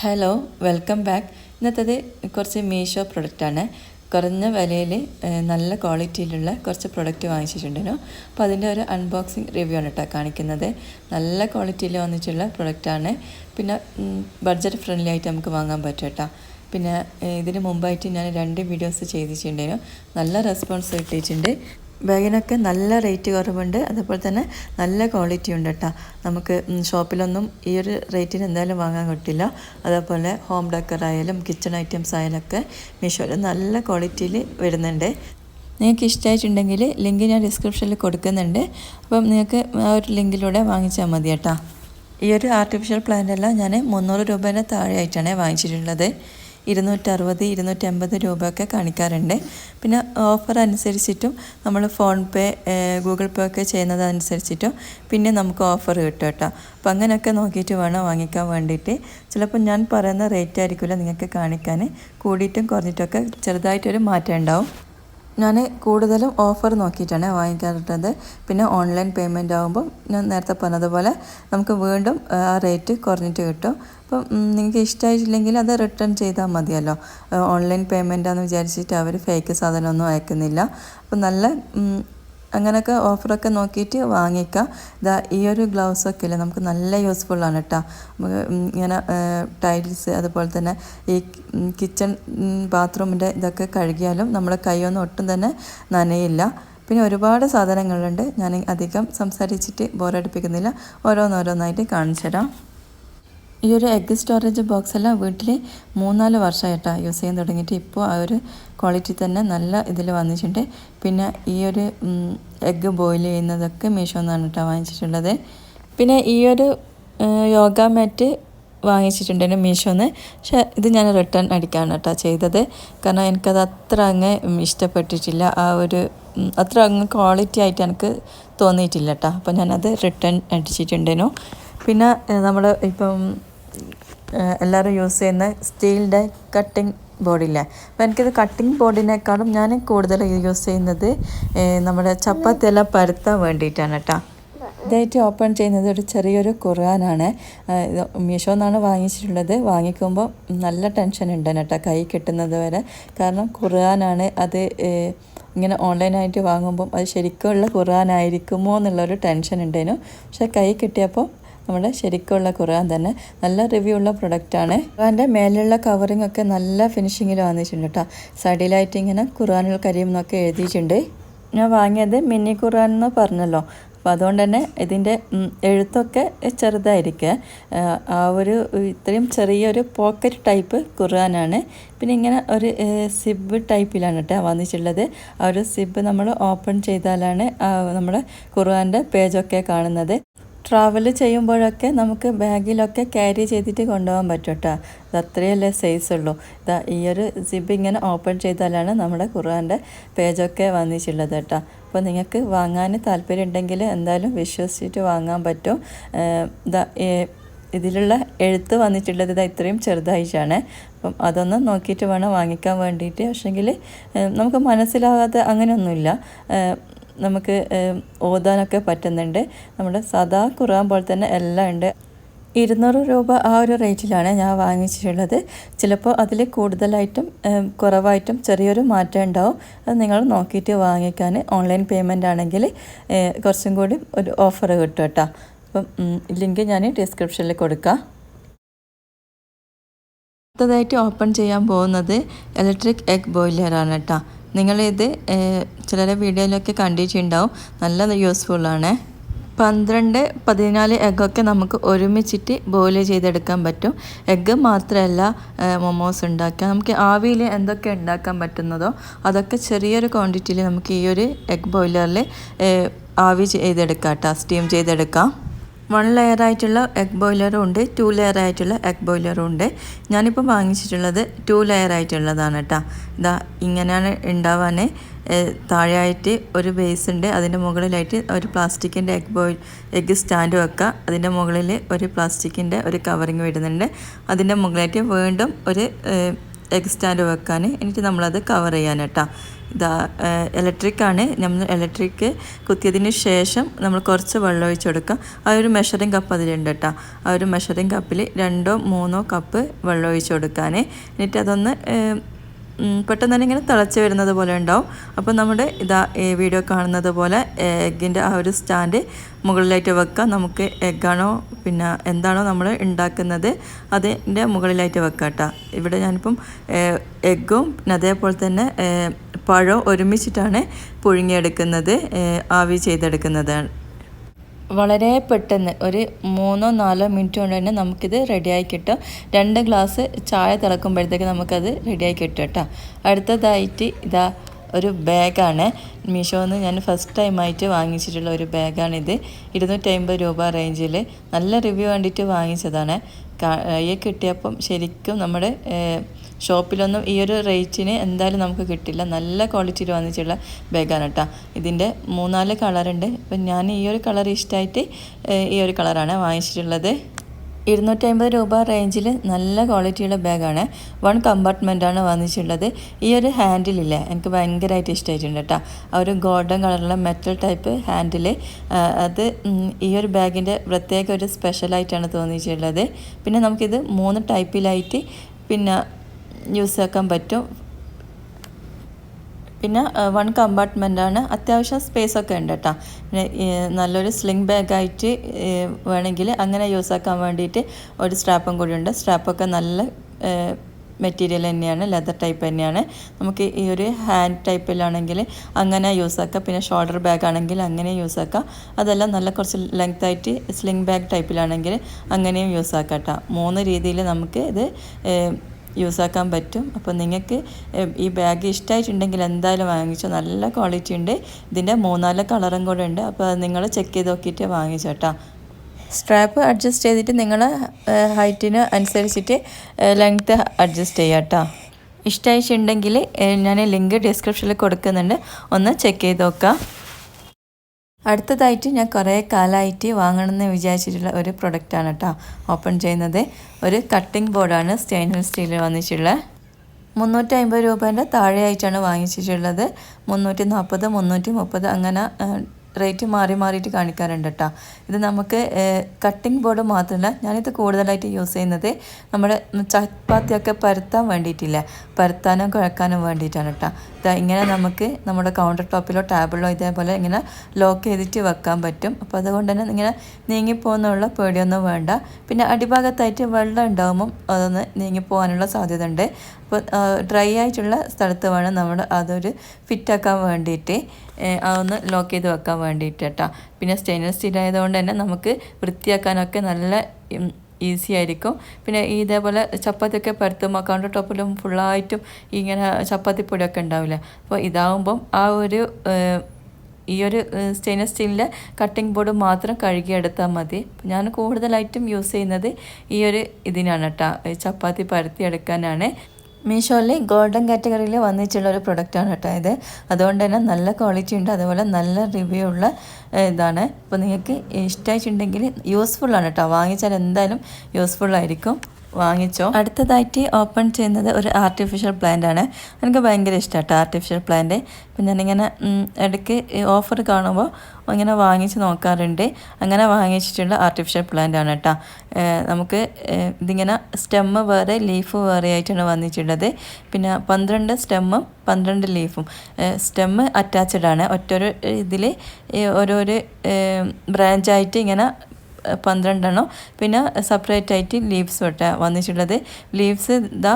Hello welcome back ഇന്നത്തത് കുറച്ച് മീഷോ പ്രൊഡക്റ്റാണ് കുറഞ്ഞ വിലയിൽ നല്ല ക്വാളിറ്റിയിലുള്ള കുറച്ച് പ്രൊഡക്റ്റ് വാങ്ങിച്ചിട്ടുണ്ടായിരുന്നു അപ്പോൾ അതിന്റെ ഒരു അൺബോക്സിങ് റിവ്യൂ ആണ് കേട്ടോ കാണിക്കുന്നത്. നല്ല ക്വാളിറ്റിയിൽ വന്നിട്ടുള്ള പ്രൊഡക്റ്റാണ് പിന്നെ ബഡ്ജറ്റ് ഫ്രണ്ട്ലി ആയിട്ട് നമുക്ക് വാങ്ങാൻ പറ്റും കേട്ടോ പിന്നെ ഇതിന് മുമ്പായിട്ട് ഞാൻ രണ്ട് വീഡിയോസ് ചെയ്തിട്ടുണ്ടായിരുന്നു നല്ല റെസ്പോൺസ് കിട്ടിയിട്ടുണ്ട്. ബാഗിനൊക്കെ നല്ല റേറ്റ് കുറവുണ്ട്. അതുപോലെ തന്നെ നല്ല ക്വാളിറ്റി ഉണ്ട് കേട്ടോ. നമുക്ക് ഷോപ്പിലൊന്നും ഈ ഒരു റേറ്റിന് എന്തായാലും വാങ്ങാൻ കിട്ടില്ല. അതേപോലെ ഹോം ഡെക്കർ ആയാലും കിച്ചൺ ഐറ്റംസ് ആയാലൊക്കെ മീഷോയിൽ നല്ല ക്വാളിറ്റിയിൽ വരുന്നുണ്ട്. നിങ്ങൾക്ക് ഇഷ്ടമായിട്ടുണ്ടെങ്കിൽ ലിങ്ക് ഞാൻ ഡിസ്ക്രിപ്ഷനിൽ കൊടുക്കുന്നുണ്ട്. അപ്പം നിങ്ങൾക്ക് ആ ഒരു ലിങ്കിലൂടെ വാങ്ങിച്ചാൽ മതി കേട്ടോ. ഈ ഒരു ആർട്ടിഫിഷ്യൽ പ്ലാന്റ് എല്ലാം ഞാൻ മുന്നൂറ് രൂപേന്റെ താഴെയായിട്ടാണ് വാങ്ങിച്ചിട്ടുള്ളത്. ഇരുന്നൂറ്ററുപത് ഇരുന്നൂറ്റമ്പത് രൂപയൊക്കെ കാണിക്കാറുണ്ട്. പിന്നെ ഓഫർ അനുസരിച്ചിട്ടും നമ്മൾ ഫോൺ പേ ഗൂഗിൾ പേ ഒക്കെ ചെയ്യുന്നതനുസരിച്ചിട്ടും പിന്നെ നമുക്ക് ഓഫർ കിട്ടും കേട്ടോ. അപ്പം അങ്ങനെയൊക്കെ നോക്കിയിട്ട് വേണം വാങ്ങിക്കാൻ വേണ്ടിയിട്ട്. ചിലപ്പോൾ ഞാൻ പറയുന്ന റേറ്റ് ആയിരിക്കില്ല നിങ്ങൾക്ക് കാണിക്കാൻ. കൂടിയിട്ടും കുറഞ്ഞിട്ടൊക്കെ ചെറുതായിട്ടൊരു മാറ്റം ഉണ്ടാവും. ഞാൻ കൂടുതലും ഓഫർ നോക്കിയിട്ടാണ് വാങ്ങിക്കാറുള്ളത്. പിന്നെ ഓൺലൈൻ പേയ്മെന്റ് ആകുമ്പോൾ ഞാൻ നേരത്തെ പറഞ്ഞതുപോലെ നമുക്ക് വീണ്ടും ആ റേറ്റ് കുറഞ്ഞിട്ട് കിട്ടും. അപ്പം നിങ്ങൾക്ക് ഇഷ്ടമായിട്ടില്ലെങ്കിൽ അത് റിട്ടേൺ ചെയ്താൽ മതിയല്ലോ. ഓൺലൈൻ പേയ്മെന്റാന്ന് വിചാരിച്ചിട്ട് അവർ ഫേക്ക് സാധനമൊന്നും അയക്കുന്നില്ല. അപ്പം നല്ല അങ്ങനെയൊക്കെ ഓഫറൊക്കെ നോക്കിയിട്ട് വാങ്ങിക്കാം. ഇതാ ഈ ഒരു ഗ്ലൗസൊക്കെ ഇല്ലേ? നമുക്ക് നല്ല യൂസ്ഫുള്ളാണ് കേട്ടോ നമുക്ക് ഇങ്ങനെ ടൈൽസ് അതുപോലെ തന്നെ ഈ കിച്ചൺ ബാത്റൂമിന്റെ ഇതൊക്കെ കഴുകിയാലും നമ്മുടെ കൈയൊന്നും ഒട്ടും തന്നെ നനയില്ല. പിന്നെ ഒരുപാട് സാധനങ്ങളുണ്ട്. ഞാൻ അധികം സംസാരിച്ചിട്ട് ബോറടിപ്പിക്കുന്നില്ല ഓരോന്നോരോന്നായിട്ട് കാണിച്ചു തരാം ഈ ഒരു എഗ്ഗ് സ്റ്റോറേജ് ബോക്സ് എല്ലാം വീട്ടിൽ മൂന്നാൽ വർഷമായിട്ടാണ് യൂസ് ചെയ്യാൻ തുടങ്ങിയിട്ട് ഇപ്പോൾ ആ ഒരു ക്വാളിറ്റി തന്നെ നല്ല ഇതിൽ വന്നിട്ടുണ്ട്. പിന്നെ ഈ ഒരു എഗ്ഗ് ബോയിൽ ചെയ്യുന്നതൊക്കെ മീഷോ എന്നാണ് കേട്ടോ വാങ്ങിച്ചിട്ടുള്ളത്. പിന്നെ ഈ ഒരു യോഗ മാറ്റ് വാങ്ങിച്ചിട്ടുണ്ടായിരുന്നു മീഷോന്ന്. പക്ഷെ ഇത് ഞാൻ റിട്ടേൺ അടിക്കാണ് കേട്ടോ ചെയ്തത്. കാരണം എനിക്കത് അത്ര അങ്ങ് ഇഷ്ടപ്പെട്ടിട്ടില്ല. ആ ഒരു അത്ര അങ്ങ് ക്വാളിറ്റി ആയിട്ട് എനിക്ക് തോന്നിയിട്ടില്ല കേട്ടോ അപ്പോൾ ഞാനത് റിട്ടേൺ അടിച്ചിട്ടുണ്ടായിരുന്നു പിന്നെ നമ്മൾ ഇപ്പം എല്ലാവരും യൂസ് ചെയ്യുന്ന സ്റ്റീലിന്റെ കട്ടിംഗ് ബോർഡില്ലേ അപ്പോൾ എനിക്കിത് കട്ടിംഗ് ബോർഡിനേക്കാളും ഞാൻ കൂടുതൽ യൂസ് ചെയ്യുന്നത് നമ്മുടെ ചപ്പാത്തി എല്ലാം പരത്താൻ വേണ്ടിയിട്ടാണ് കേട്ടോ ഇതായിട്ട് ഓപ്പൺ ചെയ്യുന്നത് ഒരു ചെറിയൊരു ഖുർആനാണ്. മീഷോ എന്നാണ് വാങ്ങിച്ചിട്ടുള്ളത്. വാങ്ങിക്കുമ്പോൾ നല്ല ടെൻഷൻ ഉണ്ട് കേട്ടോ കൈ കിട്ടുന്നത് വരെ. കാരണം ഖുർആനാണ് അത് ഇങ്ങനെ ഓൺലൈനായിട്ട് വാങ്ങുമ്പം അത് ശരിക്കുമുള്ള ഖുർആനായിരിക്കുമോ എന്നുള്ളൊരു ടെൻഷൻ ഉണ്ടായിരുന്നു പക്ഷേ കൈ കിട്ടിയപ്പോൾ നമ്മുടെ ശരിക്കുള്ള ഖുർആൻ തന്നെ നല്ല റിവ്യൂ ഉള്ള പ്രൊഡക്റ്റാണ് ഖുർആന്റെ മേലെയുള്ള കവറിംഗ് ഒക്കെ നല്ല ഫിനിഷിങ്ങിൽ വന്നിട്ടുണ്ട് കേട്ടോ സൈഡിലായിട്ട് ഇങ്ങനെ ഖുർആനുൽ കരീം എന്നൊക്കെ എഴുതിയിട്ടുണ്ട്. ഞാൻ വാങ്ങിയത് മിനി ഖുർആൻ എന്ന് പറഞ്ഞല്ലോ. അപ്പോൾ അതുകൊണ്ട് തന്നെ ഇതിന്റെ എഴുത്തൊക്കെ ചെറുതായിരിക്കുക ആ, ഒരു ഇത്രയും ചെറിയൊരു പോക്കറ്റ് ടൈപ്പ് ഖുർആനാണ് പിന്നെ ഇങ്ങനെ ഒരു സിബ് ടൈപ്പിലാണ് കേട്ടോ വന്നിട്ടുള്ളത്. ആ ഒരു സിബ് നമ്മൾ ഓപ്പൺ ചെയ്താലാണ് നമ്മുടെ ഖുർആന്റെ പേജൊക്കെ കാണുന്നത്. ട്രാവൽ ചെയ്യുമ്പോഴൊക്കെ നമുക്ക് ബാഗിലൊക്കെ ക്യാരി ചെയ്തിട്ട് കൊണ്ടുപോകാൻ പറ്റും കേട്ടോ ഇത് അത്രയല്ലേ സൈസ് ഉള്ളൂ. ഇതാ ഈ ഒരു സിബ് ഇങ്ങനെ ഓപ്പൺ ചെയ്താലാണ് നമ്മുടെ ഖുർആന്റെ പേജൊക്കെ വന്നിട്ടുള്ളത് കേട്ടോ അപ്പോൾ നിങ്ങൾക്ക് വാങ്ങാൻ താല്പര്യം ഉണ്ടെങ്കിൽ എന്തായാലും വിശ്വസിച്ചിട്ട് വാങ്ങാൻ പറ്റും. ഇതാ ഇതിലുള്ള എഴുത്ത് വന്നിട്ടുള്ളത് ഇതാ ഇത്രയും ചെറുതായിട്ടാണ്. അപ്പം അതൊന്ന് നോക്കിയിട്ട് വേണം വാങ്ങിക്കാൻ വേണ്ടിയിട്ട്. പക്ഷേങ്കിൽ നമുക്ക് മനസ്സിലാകാത്ത അങ്ങനെയൊന്നുമില്ല. നമുക്ക് ഓതാനൊക്കെ പറ്റുന്നുണ്ട്. നമ്മുടെ സദാ ഖുറാൻ പോലെ തന്നെ എല്ലാം ഉണ്ട്. ഇരുന്നൂറ് രൂപ ആ ഒരു റേറ്റിലാണ് ഞാൻ വാങ്ങിച്ചിട്ടുള്ളത്. ചിലപ്പോൾ അതിൽ കൂടുതലായിട്ടും കുറവായിട്ടും ചെറിയൊരു മാറ്റം ഉണ്ടാവും. അത് നിങ്ങൾ നോക്കിയിട്ട് വാങ്ങിക്കാൻ ഓൺലൈൻ പേയ്മെന്റ് ആണെങ്കിൽ കുറച്ചും കൂടി ഒരു ഓഫർ കിട്ടും കേട്ടോ. അപ്പം ലിങ്ക് ഞാൻ ഡിസ്ക്രിപ്ഷനിൽ കൊടുക്കാം. അടുത്തതായിട്ട് ഓപ്പൺ ചെയ്യാൻ പോകുന്നത് ഇലക്ട്രിക് എഗ് ബോയിലറാണ് കേട്ടോ. നിങ്ങളിത് ചിലരെ വീഡിയോയിലൊക്കെ കണ്ടിട്ടുണ്ടാവും. നല്ല യൂസ്ഫുള്ളാണ്. പന്ത്രണ്ട് പതിനാല് എഗ്ഗൊക്കെ നമുക്ക് ഒരുമിച്ചിട്ട് ബോയിൽ ചെയ്തെടുക്കാൻ പറ്റും. എഗ്ഗ് മാത്രമല്ല മൊമോസ് ഉണ്ടാക്കുക നമുക്ക് ആവിയിൽ എന്തൊക്കെ ഉണ്ടാക്കാൻ പറ്റുന്നതോ അതൊക്കെ ചെറിയൊരു ക്വാണ്ടിറ്റിയിൽ നമുക്ക് ഈ ഒരു എഗ് ബോയിലറിൽ ആവി ചെയ്തെടുക്കാം കേട്ടോ സ്റ്റീം ചെയ്തെടുക്കാം. വൺ ലെയർ ആയിട്ടുള്ള എഗ് ബോയിലറും ഉണ്ട് ടു ലെയർ ആയിട്ടുള്ള എഗ് ബോയിലറും ഉണ്ട്. ഞാനിപ്പോൾ വാങ്ങിച്ചിട്ടുള്ളത് ടു ലെയർ ആയിട്ടുള്ളതാണ് കേട്ടോ ഇതാ ഇങ്ങനെയാണ് ഉണ്ടാവാൻ താഴെയായിട്ട് ഒരു ബേസ് ഉണ്ട് അതിന്റെ മുകളിലായിട്ട് ഒരു പ്ലാസ്റ്റിക്കിന്റെ എഗ് ബോയിൽ എഗ് സ്റ്റാൻഡ് വെക്കുക അതിന്റെ മുകളിൽ ഒരു പ്ലാസ്റ്റിക്കിന്റെ ഒരു കവറിങ് വരുന്നുണ്ട്. അതിന്റെ മുകളിലായിട്ട് വീണ്ടും ഒരു എഗ് സ്റ്റാൻഡ് വെക്കാൻ എന്നിട്ട് നമ്മളത് കവർ ചെയ്യാൻ കേട്ടോ ഇതാ ഇലക്ട്രിക്കാണ് നമ്മൾ ഇലക്ട്രിക് കുത്തിയതിന് ശേഷം നമ്മൾ കുറച്ച് വെള്ളം ഒഴിച്ച് കൊടുക്കുക ആ ഒരു മെഷറിംഗ് കപ്പ് അതിലുണ്ട് കേട്ടോ ആ ഒരു മെഷറിംഗ് കപ്പിൽ രണ്ടോ മൂന്നോ കപ്പ് വെള്ളം ഒഴിച്ച് കൊടുക്കാൻ എന്നിട്ട് അതൊന്ന് പെട്ടെന്ന് തന്നെ ഇങ്ങനെ തിളച്ച് വരുന്നത് പോലെ ഉണ്ടാവും. അപ്പോൾ നമ്മുടെ ഇതാ ഈ വീഡിയോ കാണുന്നത് പോലെ എഗ്ഗിന്റെ ആ ഒരു സ്റ്റാൻഡ് മുകളിലായിട്ട് വെക്കാം. നമുക്ക് എഗ്ഗാണോ പിന്നെ എന്താണോ നമ്മൾ ഉണ്ടാക്കുന്നത് അതിന്റെ മുകളിലായിട്ട് വെക്കാം കേട്ടോ. ഇവിടെ ഞാനിപ്പം എഗ്ഗും പിന്നെ അതേപോലെ തന്നെ പഴം ഒരുമിച്ചിട്ടാണ് പുഴുങ്ങിയെടുക്കുന്നത് ആവി ചെയ്തെടുക്കുന്നതാണ്. വളരെ പെട്ടെന്ന് ഒരു മൂന്നോ നാലോ മിനിറ്റ് കൊണ്ട് തന്നെ നമുക്കിത് റെഡിയായി കിട്ടും. രണ്ട് ഗ്ലാസ് ചായ തിളക്കുമ്പോഴത്തേക്ക് നമുക്കത് റെഡിയായി കിട്ടും കേട്ടോ. അടുത്തതായിട്ട് ഇതാ ഒരു ബാഗാണ്. മീഷോന്ന് ഞാൻ ഫസ്റ്റ് ടൈമായിട്ട് വാങ്ങിച്ചിട്ടുള്ള ഒരു ബാഗാണിത്. ഇരുന്നൂറ്റമ്പത് രൂപ റേഞ്ചിൽ നല്ല റിവ്യൂ കണ്ടിട്ട് വാങ്ങിച്ചതാണ്. കിട്ടിയപ്പം ശരിക്കും നമ്മുടെ ഷോപ്പിലൊന്നും ഈ ഒരു റേറ്റിന് എന്തായാലും നമുക്ക് കിട്ടില്ല. നല്ല ക്വാളിറ്റിയിൽ വന്നിട്ടുള്ള ബാഗാണ് കേട്ടോ. ഇതിന്റെ മൂന്നാൽ കളറുണ്ട്. അപ്പം ഞാൻ ഈ ഒരു കളർ ഇഷ്ടമായിട്ട് ഈ ഒരു കളറാണ് വാങ്ങിച്ചിട്ടുള്ളത്. ഇരുന്നൂറ്റമ്പത് രൂപ റേഞ്ചിൽ നല്ല ക്വാളിറ്റിയുള്ള ബാഗാണ്. വൺ കമ്പാർട്ട്മെന്റാണ് വാങ്ങിച്ചിട്ടുള്ളത്. ഈ ഒരു ഹാൻഡിലില്ലേ എനിക്ക് ഭയങ്കരമായിട്ട് ഇഷ്ടമായിട്ടുണ്ട് കേട്ടോ. ആ ഒരു ഗോൾഡൻ കളറുള്ള മെറ്റൽ ടൈപ്പ് ഹാൻഡിൽ. അത് ഈ ഒരു ബാഗിന്റെ പ്രത്യേക ഒരു സ്പെഷ്യലായിട്ടാണ് തോന്നിയിട്ടുള്ളത്. പിന്നെ നമുക്കിത് മൂന്ന് ടൈപ്പിലായിട്ട് പിന്നെ യൂസ് ആക്കാൻ പറ്റും. പിന്നെ വൺ കമ്പാർട്ട്മെന്റാണ് അത്യാവശ്യം സ്പേസ് ഒക്കെ ഉണ്ട് കേട്ടോ പിന്നെ നല്ലൊരു സ്ലിംഗ് ബാഗായിട്ട് വേണമെങ്കിൽ അങ്ങനെ യൂസ് ആക്കാൻ വേണ്ടിയിട്ട് ഒരു സ്ട്രാപ്പും കൂടി ഉണ്ട്. സ്ട്രാപ്പൊക്കെ നല്ല മെറ്റീരിയൽ തന്നെയാണ് ലെതർ ടൈപ്പ് തന്നെയാണ്. നമുക്ക് ഈ ഒരു ഹാൻഡ് ടൈപ്പിലാണെങ്കിൽ അങ്ങനെ യൂസ് ആക്കാം പിന്നെ ഷോൾഡർ ബാഗ് ആണെങ്കിൽ അങ്ങനെ യൂസ് ആക്കാം അതെല്ലാം നല്ല കുറച്ച് ലെങ്ത് ആയിട്ട് സ്ലിംഗ് ബാഗ് ടൈപ്പിലാണെങ്കിൽ അങ്ങനെയും യൂസ് ആക്കാം കേട്ടോ മൂന്ന് രീതിയിൽ നമുക്ക് ഇത് ഏഹ്, യൂസ് ആക്കാൻ പറ്റും. അപ്പോൾ നിങ്ങൾക്ക് ഈ ബാഗ് ഇഷ്ടമായിട്ടുണ്ടെങ്കിൽ എന്തായാലും വാങ്ങിച്ചോ. നല്ല ക്വാളിറ്റി ഉണ്ട്. ഇതിന്റെ മൂന്നാൽ കളറും കൂടെ ഉണ്ട്. അപ്പോൾ നിങ്ങൾ ചെക്ക് ചെയ്ത് നോക്കിയിട്ട് വാങ്ങിച്ചോട്ടാ സ്ട്രാപ്പ് അഡ്ജസ്റ്റ് ചെയ്തിട്ട് നിങ്ങൾ ഹൈറ്റിന് അനുസരിച്ചിട്ട് ലെങ്ത്ത് അഡ്ജസ്റ്റ് ചെയ്യാം കേട്ടോ. ഇഷ്ടമായിട്ടുണ്ടെങ്കിൽ ഞാൻ ലിങ്ക് ഡിസ്ക്രിപ്ഷനിൽ കൊടുക്കുന്നുണ്ട്. ഒന്ന് ചെക്ക് ചെയ്ത് നോക്കാം. അടുത്തതായിട്ട് ഞാൻ കുറേ കാലമായിട്ട് വാങ്ങണമെന്ന് വിചാരിച്ചിട്ടുള്ള ഒരു പ്രൊഡക്റ്റാണ് കേട്ടോ ഓപ്പൺ ചെയ്യുന്നത്. ഒരു കട്ടിംഗ് ബോർഡാണ് സ്റ്റെയിൻലെസ് സ്റ്റീലിൽ വന്നിട്ടുള്ള. മുന്നൂറ്റി അമ്പത് രൂപേന്റെ താഴെയായിട്ടാണ് വാങ്ങിച്ചിട്ടുള്ളത്. മുന്നൂറ്റി നാൽപ്പത് മുന്നൂറ്റി മുപ്പത് അങ്ങനെ റേറ്റ് മാറി മാറിയിട്ട് കാണിക്കാറുണ്ട് കേട്ടോ ഇത് നമുക്ക് കട്ടിംഗ് ബോർഡ് മാത്രമല്ല ഞാനിത് കൂടുതലായിട്ട് യൂസ് ചെയ്യുന്നത് നമ്മുടെ ചപ്പാത്തിയൊക്കെ പരത്താൻ വേണ്ടിയിട്ടില്ല. പരത്താനും കുഴക്കാനും വേണ്ടിയിട്ടാണ് കേട്ടോ ഇങ്ങനെ നമുക്ക് നമ്മുടെ കൗണ്ടർ ടോപ്പിലോ ടേബിളിലോ ഇതേപോലെ ഇങ്ങനെ ലോക്ക് ചെയ്തിട്ട് വെക്കാൻ പറ്റും. അപ്പോൾ അതുകൊണ്ട് തന്നെ ഇങ്ങനെ നീങ്ങിപ്പോകുന്നുള്ള പേടിയൊന്നും വേണ്ട. പിന്നെ അടിഭാഗത്തായിട്ട് വെള്ളം ഉണ്ടാകുമ്പം അതൊന്ന് നീങ്ങിപ്പോകാനുള്ള സാധ്യത ഉണ്ട് അപ്പോൾ ഡ്രൈ ആയിട്ടുള്ള സ്ഥലത്ത് വേണം നമ്മൾ അതൊരു ഫിറ്റാക്കാൻ വേണ്ടിയിട്ട്. അതൊന്ന് ലോക്ക് ചെയ്ത് വെക്കാൻ വേണ്ടിയിട്ട് കേട്ടോ പിന്നെ സ്റ്റെയിൻലെസ് സ്റ്റീൽ ആയതുകൊണ്ട് തന്നെ നമുക്ക് വൃത്തിയാക്കാനൊക്കെ നല്ല ഈസി ആയിരിക്കും. പിന്നെ ഇതേപോലെ ചപ്പാത്തിയൊക്കെ പരത്തുമ്പോൾ കൗണ്ടർ ടോപ്പിലും ഫുള്ളായിട്ടും ഇങ്ങനെ ചപ്പാത്തി പൊടിയൊക്കെ ഉണ്ടാവില്ല? അപ്പോൾ ഇതാവുമ്പം ആ ഒരു ഈ ഒരു സ്റ്റെയിൻലെസ് സ്റ്റീലിന്റെ കട്ടിംഗ് ബോർഡ് മാത്രം കഴുകിയെടുത്താൽ മതി. ഞാൻ കൂടുതലായിട്ടും യൂസ് ചെയ്യുന്നത് ഈ ഒരു ഇതിനാണ് കേട്ടോ ചപ്പാത്തി ചപ്പാത്തി പരത്തിയെടുക്കാനാണ് മീഷോയിൽ ഗോൾഡൻ കാറ്റഗറിയിൽ വന്നിട്ടുള്ള ഒരു പ്രൊഡക്റ്റാണ് കേട്ടോ ഇത്. അതുകൊണ്ട് തന്നെ നല്ല ക്വാളിറ്റി ഉണ്ട് അതുപോലെ നല്ല റിവ്യൂ ഉള്ള ഇതാണ്. അപ്പോൾ നിങ്ങൾക്ക് ഇഷ്ടമായിട്ടുണ്ടെങ്കിൽ യൂസ്ഫുള്ളാണ് കേട്ടോ. വാങ്ങിച്ചാൽ എന്തായാലും യൂസ്ഫുള്ളായിരിക്കും വാങ്ങിച്ചോ? അടുത്തതായിട്ട് ഓപ്പൺ ചെയ്യുന്നത് ഒരു ആർട്ടിഫിഷ്യൽ പ്ലാന്റ് ആണ്. എനിക്ക് ഭയങ്കര ഇഷ്ടമാട്ടോ ആർട്ടിഫിഷ്യൽ പ്ലാന്റ് അപ്പം ഞാനിങ്ങനെ ഇടയ്ക്ക് ഓഫർ കാണുമ്പോൾ ഇങ്ങനെ വാങ്ങിച്ച് നോക്കാറുണ്ട്. അങ്ങനെ വാങ്ങിച്ചിട്ടുള്ള ആർട്ടിഫിഷ്യൽ പ്ലാന്റ് ആണ് കേട്ടോ നമുക്ക് ഇതിങ്ങനെ സ്റ്റെമ്മ് വേറെ ലീഫ് വേറെ ആയിട്ടാണ് വന്നിട്ടുള്ളത്. പിന്നെ പന്ത്രണ്ട് സ്റ്റെമ്മും പന്ത്രണ്ട് ലീഫും സ്റ്റെമ്മ് അറ്റാച്ചഡ് ആണ്. ഒറ്റൊരു ഇതിൽ ഓരോരു ബ്രാഞ്ചായിട്ട് ഇങ്ങനെ പന്ത്രണ്ടെണ്ണം. പിന്നെ സെപ്പറേറ്റ് ആയിട്ട് ലീവ്സ് തൊട്ട് വന്നിട്ടുള്ളത്. ലീവ്സ് ഇതാ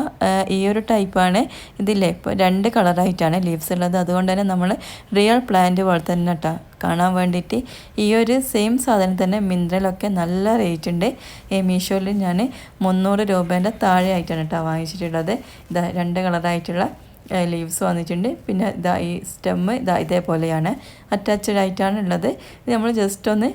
ഈ ഒരു ടൈപ്പാണ് ഇതില്ലേ ഇപ്പോൾ രണ്ട് കളറായിട്ടാണ് ലീവ്സ് ഉള്ളത്. അതുകൊണ്ട് തന്നെ നമ്മൾ റിയൽ പ്ലാന്റ് പോലെ തന്നെ കേട്ടോ കാണാൻ വേണ്ടിയിട്ട്. ഈ ഒരു സെയിം സാധനം തന്നെ മിന്ത്രയിലൊക്കെ നല്ല റേറ്റ് ഉണ്ട്. ഈ മീഷോയിൽ ഞാൻ മുന്നൂറ് രൂപേന്റെ താഴെ ആയിട്ടാണ് കേട്ടോ വാങ്ങിച്ചിട്ടുള്ളത്. ഇതാ രണ്ട് കളറായിട്ടുള്ള ലീവ്സ് വന്നിട്ടുണ്ട്. പിന്നെ ഇതാ ഈ സ്റ്റെമ്മ് ഇതാ ഇതേപോലെയാണ് അറ്റാച്ച്ഡ് ആയിട്ടാണ് ഉള്ളത്. നമ്മൾ ജസ്റ്റ് ഒന്ന്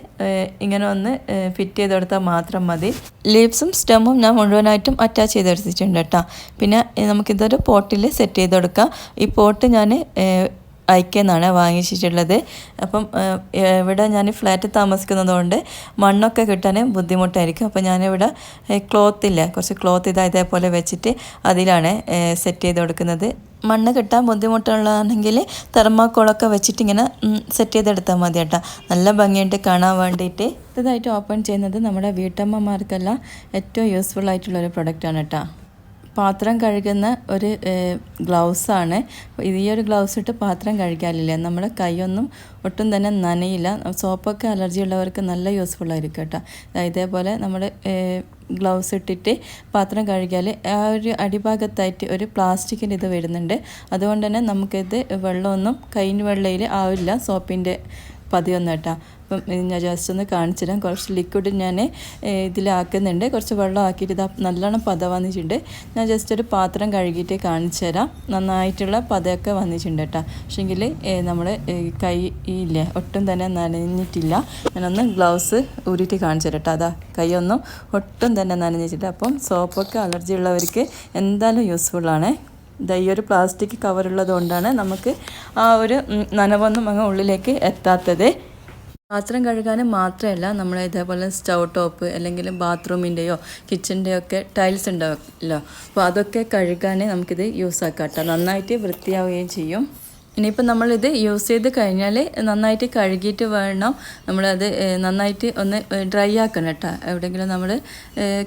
ഇങ്ങനെ ഒന്ന് ഫിറ്റ് ചെയ്ത് കൊടുത്താൽ മാത്രം മതി. ലീവ്സും സ്റ്റെമ്മും ഞാൻ മുഴുവനായിട്ടും അറ്റാച്ച് ചെയ്തെടുത്തിട്ടുണ്ട് കേട്ടോ. പിന്നെ നമുക്കിതൊരു പോട്ടിൽ സെറ്റ് ചെയ്ത് കൊടുക്കാം ഈ പോട്ട് ഞാൻ ഐക്കെന്നാണ് വാങ്ങിച്ചിട്ടുള്ളത്. അപ്പം ഇവിടെ ഞാൻ ഫ്ലാറ്റ് താമസിക്കുന്നതുകൊണ്ട് മണ്ണൊക്കെ കിട്ടാൻ ബുദ്ധിമുട്ടായിരിക്കും. അപ്പോൾ ഞാനിവിടെ ക്ലോത്ത് ഇല്ല. കുറച്ച് ക്ലോത്ത് ഇതാ ഇതേപോലെ വെച്ചിട്ട് അതിലാണ് സെറ്റ് ചെയ്ത് കൊടുക്കുന്നത്. മണ്ണ് കിട്ടാൻ ബുദ്ധിമുട്ടുള്ളതാണെങ്കിൽ തെർമാക്കോളൊക്കെ വെച്ചിട്ട് ഇങ്ങനെ സെറ്റ് ചെയ്തെടുത്താൽ മതി കേട്ടോ. നല്ല ഭംഗിയായിട്ട് കാണാൻ വേണ്ടിയിട്ട്. ഇതായിട്ട് ഓപ്പൺ ചെയ്യുന്നത് നമ്മുടെ വീട്ടമ്മമാർക്കെല്ലാം ഏറ്റവും യൂസ്ഫുൾ ആയിട്ടുള്ള ഒരു പ്രൊഡക്റ്റാണ് കേട്ടോ. പാത്രം കഴുകുന്ന ഒരു ഗ്ലൗസാണ്. ഈ ഒരു ഗ്ലൗസ് ഇട്ട് പാത്രം കഴുകാനില്ല നമ്മുടെ കൈയൊന്നും ഒട്ടും തന്നെ നനയില്ല. സോപ്പൊക്കെ അലർജി ഉള്ളവർക്ക് നല്ല യൂസ്ഫുൾ ആയിരിക്കും കേട്ടോ. ഇതേപോലെ നമ്മൾ ഗ്ലൗസ് ഇട്ടിട്ട് പാത്രം കഴുകിയാൽ ആ ഒരു അടിഭാഗത്തായിട്ട് ഒരു പ്ലാസ്റ്റിക്കിന്റെ ഇത് വരുന്നുണ്ട്. അതുകൊണ്ട് തന്നെ നമുക്കിത് വെള്ളമൊന്നും കൈന് വെള്ളയിൽ ആവില്ല സോപ്പിന്റെ പതിയൊന്നും കേട്ടോ. അപ്പം ഞാൻ ജസ്റ്റ് ഒന്ന് കാണിച്ചു തരാം കുറച്ച് ലിക്വിഡ് ഞാൻ ഇതിലാക്കുന്നുണ്ട്. കുറച്ച് വെള്ളം ആക്കിയിട്ട് ഇത് നല്ലോണം പത വന്നിട്ടുണ്ട്. ഞാൻ ജസ്റ്റ് ഒരു പാത്രം കഴുകിയിട്ട് കാണിച്ചു തരാം നന്നായിട്ടുള്ള പതയൊക്കെ വന്നിട്ടുണ്ട് കേട്ടോ. പക്ഷേങ്കിൽ നമ്മൾ കൈ ഇല്ലേ ഒട്ടും തന്നെ നനഞ്ഞിട്ടില്ല. ഞാനൊന്ന് ഗ്ലൗസ് ഊരിയിട്ട് കാണിച്ചു തരാം കേട്ടോ. അതാ കൈയൊന്നും ഒട്ടും തന്നെ നനഞ്ഞിട്ടില്ല. അപ്പം സോപ്പൊക്കെ അലർജി ഉള്ളവർക്ക് എന്തായാലും യൂസ്ഫുള്ളാണ് ഇതാ ഈ ഒരു പ്ലാസ്റ്റിക് കവറുള്ളത് കൊണ്ടാണ് നമുക്ക് ആ ഒരു നനവൊന്നും അങ്ങ് ഉള്ളിലേക്ക് എത്താത്തത്. പാത്രം കഴുകാൻ മാത്രമല്ല നമ്മൾ ഇതേപോലെ സ്റ്റൗ ടോപ്പ് അല്ലെങ്കിൽ ബാത്റൂമിന്റെയോ കിച്ചന്റെയോ ഒക്കെ ടൈൽസ് ഉണ്ടാവില്ലോ അപ്പോൾ അതൊക്കെ കഴുകാൻ നമുക്കിത് യൂസ് ആക്കാം കേട്ടോ. നന്നായിട്ട് വൃത്തിയാവുകയും ചെയ്യും. ഇനിയിപ്പോൾ നമ്മളിത് യൂസ് ചെയ്ത് കഴിഞ്ഞാൽ നന്നായിട്ട് കഴുകിയിട്ട് വേണം. നമ്മളത് നന്നായിട്ട് ഒന്ന് ഡ്രൈ ആക്കണം കേട്ടോ. എവിടെയെങ്കിലും നമ്മൾ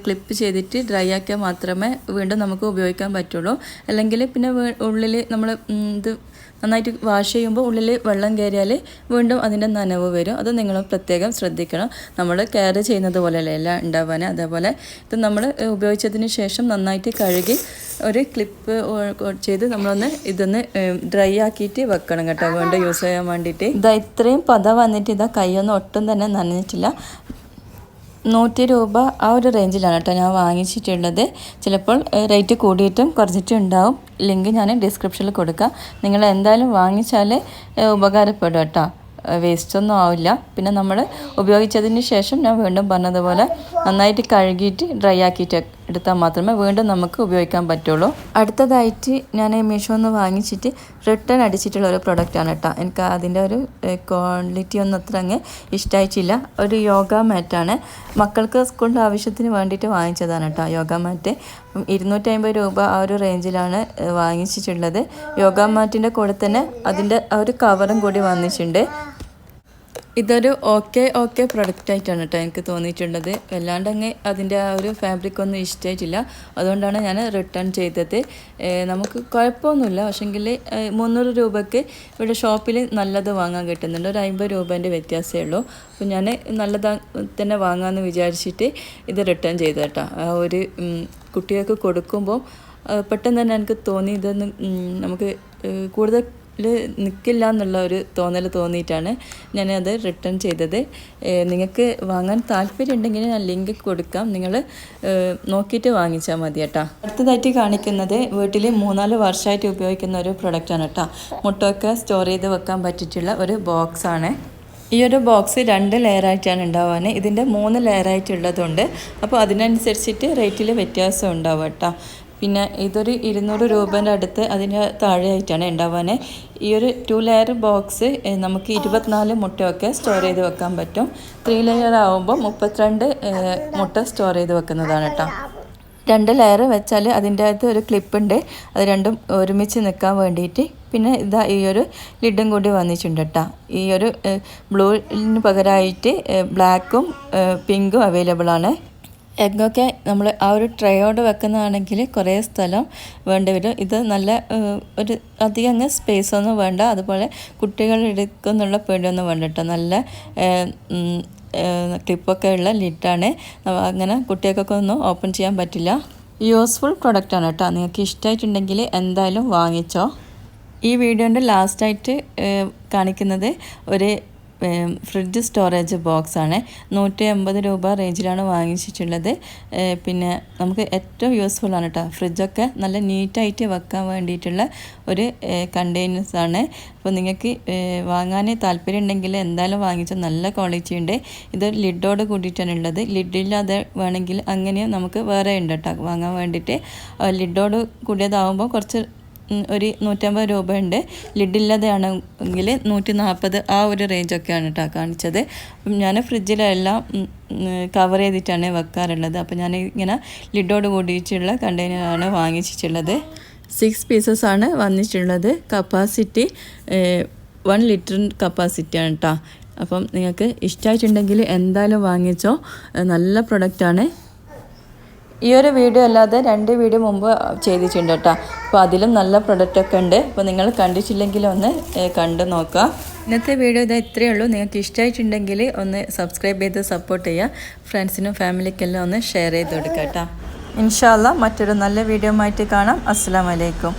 ക്ലിപ്പ് ചെയ്തിട്ട് ഡ്രൈ ആക്കിയാൽ മാത്രമേ വീണ്ടും നമുക്ക് ഉപയോഗിക്കാൻ പറ്റുള്ളൂ. അല്ലെങ്കിൽ പിന്നെ ഉള്ളിൽ നമ്മൾ ഇത് നന്നായിട്ട് വാഷ് ചെയ്യുമ്പോൾ ഉള്ളിൽ വെള്ളം കയറിയാൽ വീണ്ടും അതിന്റെ നനവ് വരും. അത് നിങ്ങൾ പ്രത്യേകം ശ്രദ്ധിക്കണം. നമ്മൾ കെയർ ചെയ്യുന്നത് പോലെയല്ല എല്ലാം ഉണ്ടാവാൻ. അതേപോലെ ഇത് നമ്മൾ ഉപയോഗിച്ചതിന് ശേഷം നന്നായിട്ട് കഴുകി ഒരു ക്ലിപ്പ് ചെയ്ത് നമ്മളൊന്ന് ഇതൊന്ന് ഡ്രൈ ആക്കിയിട്ട് വെക്കണം കേട്ടോ. വീണ്ടും യൂസ് ചെയ്യാൻ വേണ്ടിയിട്ട്. ഇതാ ഇത്രയും പത വന്നിട്ട് ഇതാ കൈയൊന്നും ഒട്ടും തന്നെ നനഞ്ഞിട്ടില്ല. നൂറ്റി രൂപ ആ ഒരു റേഞ്ചിലാണ് കേട്ടോ ഞാൻ വാങ്ങിച്ചിട്ടുള്ളത്. ചിലപ്പോൾ റേറ്റ് കൂടിയിട്ടും കുറച്ചിട്ടും ഉണ്ടാവും. ലിങ്ക് ഞാൻ ഡിസ്ക്രിപ്ഷനിൽ കൊടുക്കാം. നിങ്ങൾ എന്തായാലും വാങ്ങിച്ചാൽ ഉപകാരപ്പെടും കേട്ടോ. വേസ്റ്റ് ഒന്നും ആവില്ല. പിന്നെ നമ്മൾ ഉപയോഗിച്ചതിന് ശേഷം ഞാൻ വീണ്ടും പറഞ്ഞതുപോലെ നന്നായിട്ട് കഴുകിയിട്ട് ഡ്രൈ ആക്കിയിട്ട് എടുത്താൽ മാത്രമേ വീണ്ടും നമുക്ക് ഉപയോഗിക്കാൻ പറ്റുള്ളൂ. അടുത്തതായിട്ട് ഞാൻ മീഷോ ഒന്ന് വാങ്ങിച്ചിട്ട് റിട്ടേൺ അടിച്ചിട്ടുള്ള ഒരു പ്രൊഡക്റ്റാണ് കേട്ടോ. എനിക്ക് അതിന്റെ ഒരു ക്വാളിറ്റി ഒന്നും അത്ര അങ്ങ് ഇഷ്ടമായിട്ടില്ല ഒരു യോഗ മാറ്റാണ് മക്കൾക്ക് സ്കൂളിന്റെ ആവശ്യത്തിന് വേണ്ടിയിട്ട് വാങ്ങിച്ചതാണ് കേട്ടോ യോഗ മാറ്റ് ഇരുന്നൂറ്റമ്പത് രൂപ ആ ഒരു റേഞ്ചിലാണ് വാങ്ങിച്ചിട്ടുള്ളത്. യോഗ മാറ്റിന്റെ കൂടെ തന്നെ അതിന്റെ ആ ഒരു കവറും കൂടി വന്നിട്ടുണ്ട്. ഇതൊരു ഓക്കെ ഓക്കെ പ്രൊഡക്റ്റ് ആയിട്ടാണ് കേട്ടോ എനിക്ക് തോന്നിയിട്ടുള്ളത്. വല്ലാണ്ട് അങ്ങ് അതിന്റെ ആ ഒരു ഫാബ്രിക് ഒന്നും ഇഷ്ടമായിട്ടില്ല. അതുകൊണ്ടാണ് ഞാൻ റിട്ടേൺ ചെയ്തത്. നമുക്ക് കുഴപ്പമൊന്നുമില്ല. പക്ഷെങ്കിൽ മുന്നൂറ് രൂപയ്ക്ക് ഇവിടെ ഷോപ്പിൽ നല്ലത് വാങ്ങാൻ കിട്ടുന്നുണ്ട്. ഒരു അമ്പത് രൂപേന്റെ വ്യത്യാസമേ ഉള്ളൂ. അപ്പോൾ ഞാൻ നല്ലതാ തന്നെ വാങ്ങാമെന്ന് വിചാരിച്ചിട്ട് ഇത് റിട്ടേൺ ചെയ്തു കേട്ടോ. ആ ഒരു കുട്ടികൾക്ക് കൊടുക്കുമ്പോൾ പെട്ടെന്ന് തന്നെ എനിക്ക് തോന്നി ഇതൊന്ന് നമുക്ക് കൂടുതൽ നിൽക്കില്ല എന്നുള്ള ഒരു തോന്നൽ തോന്നിയിട്ടാണ് ഞാനത് റിട്ടേൺ ചെയ്തത്. നിങ്ങൾക്ക് വാങ്ങാൻ താല്പര്യം ഉണ്ടെങ്കിൽ ഞാൻ ലിങ്ക് കൊടുക്കാം. നിങ്ങൾ നോക്കിയിട്ട് വാങ്ങിച്ചാൽ മതി കേട്ടോ അടുത്തതായിട്ട് കാണിക്കുന്നത് വീട്ടിൽ മൂന്നാൽ വർഷമായിട്ട് ഉപയോഗിക്കുന്ന ഒരു പ്രൊഡക്റ്റാണ് കേട്ടോ മുട്ടൊക്കെ സ്റ്റോർ ചെയ്ത് വെക്കാൻ പറ്റിയിട്ടുള്ള ഒരു ബോക്സാണ് ഈ ഒരു ബോക്സ് രണ്ട് ലെയറായിട്ടാണ് ഉണ്ടാവാൻ ഇതിന്റെ മൂന്ന് ലെയറായിട്ടുള്ളതുണ്ട് അപ്പോൾ അതിനനുസരിച്ചിട്ട് റേറ്റിൽ വ്യത്യാസം ഉണ്ടാവും കേട്ടോ പിന്നെ ഇതൊരു ഇരുന്നൂറ് രൂപേന്റെ അടുത്ത് അതിന് താഴെയായിട്ടാണ് ഉണ്ടാവാൻ ഈ ഒരു ടു ലെയർ ബോക്സ് നമുക്ക് ഇരുപത്തിനാല് മുട്ടയൊക്കെ സ്റ്റോർ ചെയ്ത് വെക്കാൻ പറ്റും. ത്രീ ലെയർ ആവുമ്പോൾ മുപ്പത്തിരണ്ട് മുട്ട സ്റ്റോർ ചെയ്ത് വെക്കുന്നതാണ് കേട്ടോ. രണ്ട് ലെയർ വെച്ചാൽ അതിന്റെ അകത്ത് ഒരു ക്ലിപ്പുണ്ട് അത് രണ്ടും ഒരുമിച്ച് നിൽക്കാൻ വേണ്ടിയിട്ട് പിന്നെ ഇതാ ഈ ഒരു ലിഡും കൂടി വന്നിട്ടുണ്ട് കേട്ടോ. ഈ ഒരു ബ്ലൂവിന് പകരമായിട്ട് ബ്ലാക്കും പിങ്കും അവൈലബിൾ ആണ്. എഗ്ഗൊക്കെ നമ്മൾ ആ ഒരു ട്രേയോട് വെക്കുന്നതാണെങ്കിൽ കുറേ സ്ഥലം വേണ്ടി വരും. ഇത് നല്ല ഒരു അധികം അങ്ങ് സ്പേസ് ഒന്നും വേണ്ട. അതുപോലെ കുട്ടികൾ എടുക്കുന്നുള്ള പേടിയൊന്നും വേണ്ട കേട്ടോ. നല്ല ക്ലിപ്പൊക്കെ ഉള്ള ലിറ്റാണ് അങ്ങനെ കുട്ടികൾക്കൊക്കെ ഒന്നും ഓപ്പൺ ചെയ്യാൻ പറ്റില്ല. യൂസ്ഫുൾ പ്രൊഡക്റ്റാണ് കേട്ടോ. നിങ്ങൾക്ക് ഇഷ്ടമായിട്ടുണ്ടെങ്കിൽ എന്തായാലും വാങ്ങിച്ചോ. ഈ വീഡിയോന്റെ ലാസ്റ്റായിട്ട് കാണിക്കുന്നത് ഒരു ഫ്രിഡ്ജ് സ്റ്റോറേജ് ബോക്സ് ആണ്. നൂറ്റി അമ്പത് രൂപ റേഞ്ചിലാണ് വാങ്ങിച്ചിട്ടുള്ളത്. പിന്നെ നമുക്ക് ഏറ്റവും യൂസ്ഫുൾ ആണ് കേട്ടോ ഫ്രിഡ്ജൊക്കെ നല്ല നീറ്റായിട്ട് വെക്കാൻ വേണ്ടിയിട്ടുള്ള ഒരു കണ്ടെയ്നേഴ്സ് ആണ്. അപ്പോൾ നിങ്ങൾക്ക് വാങ്ങാൻ താല്പര്യം ഉണ്ടെങ്കിൽ എന്തായാലും വാങ്ങിച്ചാൽ നല്ല ക്വാളിറ്റി ഉണ്ട്. ഇത് ലിഡോട് കൂടിയിട്ടാണ് ഉള്ളത്. ലിഡില്ലാതെ വേണമെങ്കിൽ അങ്ങനെയും നമുക്ക് വേറെ ഉണ്ട് കേട്ടോ വാങ്ങാൻ വേണ്ടിയിട്ട്. ലിഡോട് കൂടിയതാവുമ്പോൾ കുറച്ച് ഒരു നൂറ്റമ്പത് രൂപയുണ്ട്. ലിഡില്ലാതെയാണെങ്കിൽ നൂറ്റി നാൽപ്പത് ആ ഒരു റേഞ്ചൊക്കെയാണ് കേട്ടോ കാണിച്ചത്. ഞാൻ ഫ്രിഡ്ജിലെല്ലാം കവർ ചെയ്തിട്ടാണ് വെക്കാറുള്ളത്. അപ്പോൾ ഞാൻ ഇങ്ങനെ ലിഡോട് കൂടിയിട്ടുള്ള കണ്ടെയ്നറാണ് വാങ്ങിച്ചിട്ടുള്ളത്. സിക്സ് പീസസ് ആണ് വന്നിട്ടുള്ളത്. കപ്പാസിറ്റി വൺ ലിറ്റർ കപ്പാസിറ്റിയാണ് കേട്ടോ അപ്പം നിങ്ങൾക്ക് ഇഷ്ടമായിട്ടുണ്ടെങ്കിൽ എന്തായാലും വാങ്ങിച്ചോ. നല്ല പ്രൊഡക്റ്റാണ് ഈ ഒരു വീഡിയോ അല്ലാതെ രണ്ട് വീഡിയോ മുമ്പ് ചെയ്തിട്ടുണ്ട് കേട്ടോ. അപ്പോൾ അതിലും നല്ല പ്രൊഡക്റ്റൊക്കെ ഉണ്ട്. അപ്പോൾ നിങ്ങൾ കണ്ടിട്ടില്ലെങ്കിൽ ഒന്ന് കണ്ടു നോക്കുക. ഇന്നത്തെ വീഡിയോ ഇതാ ഇത്രയേ ഉള്ളൂ. നിങ്ങൾക്ക് ഇഷ്ടമായിട്ടുണ്ടെങ്കിൽ ഒന്ന് സബ്സ്ക്രൈബ് ചെയ്ത് സപ്പോർട്ട് ചെയ്യുക. ഫ്രണ്ട്സിനും ഫാമിലിക്കെല്ലാം ഒന്ന് ഷെയർ ചെയ്ത് കൊടുക്കുക കേട്ടോ. ഇൻഷാല്ല മറ്റൊരു നല്ല വീഡിയോ ആയിട്ട് കാണാം. അസ്സാം വലൈക്കും